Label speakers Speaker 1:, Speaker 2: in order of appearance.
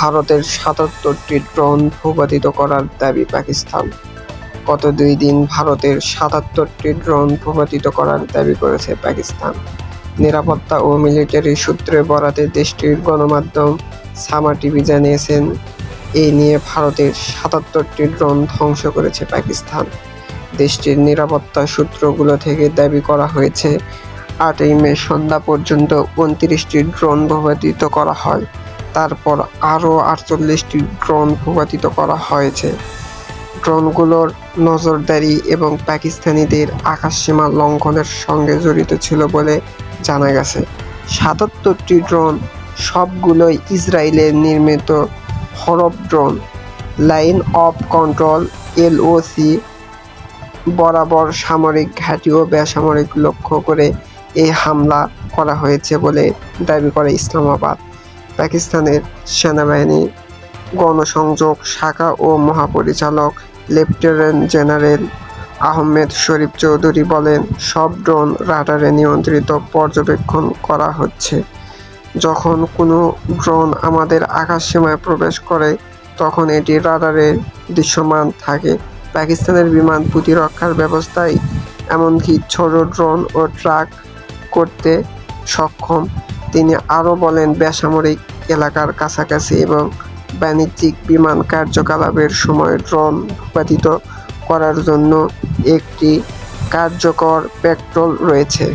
Speaker 1: ভারতের সাতাত্তরটি ড্রোন ভূপাতিত করার দাবি পাকিস্তান। গত দুই দিন ভারতের সাতাত্তরটি ড্রোন ভূপাতিত করার দাবি করেছে পাকিস্তান। নিরাপত্তা ও মিলিটারি সূত্রে বরাতে দেশটির গণমাধ্যম সামা টিভি জানিয়েছেন এই নিয়ে ভারতের সাতাত্তরটি ড্রোন ধ্বংস করেছে পাকিস্তান। দেশটির নিরাপত্তা সূত্রগুলো থেকে দাবি করা হয়েছে, আটই মে সন্ধ্যা পর্যন্ত উনত্রিশটি ড্রোন ভূপাতিত করা হয়। তারপর আরও আটচল্লিশটি ড্রোন ভূপাতিত করা হয়েছে। ড্রোনগুলোর নজরদারি এবং পাকিস্তানিদের আকাশসীমা লঙ্ঘনের সঙ্গে জড়িত ছিল বলে জানা গেছে। সাতাত্তরটি ড্রোন, সবগুলোই ইসরায়েলের নির্মিত Harop drone, line of control, L O C, বরাবর সামরিক ঘাঁটি ও বেসামরিক লক্ষ্য করে এই হামলা করা হয়েছে বলে দাবি করে ইসলামাবাদ। পাকিস্তানের সেনাবাহিনী, গণসংযোগ শাখা ও মহাপরিচালক লেফটেন্যান্ট জেনারেল আহমেদ শরীফ চৌধুরী বলেন, সব ড্রোন রাডারে নিয়ন্ত্রিত পর্যবেক্ষণ করা হচ্ছে। যখন কোনো ড্রোন আমাদের আকাশসীমায় প্রবেশ করে, তখন এটি রাডারে দৃশ্যমান থাকে। পাকিস্তানের বিমান প্রতিরক্ষার ব্যবস্থায় এমনকি ছোট ড্রোন ও ট্রাক করতে সক্ষম। তিনি আরও বলেন, বেসামরিক এলাকার কাছাকাছি এবং বাণিজ্যিক বিমান কার্যকলাপের সময় ড্রোন ভূপাতিত করার জন্য একটি কার্যকর পেট্রোল রয়েছে।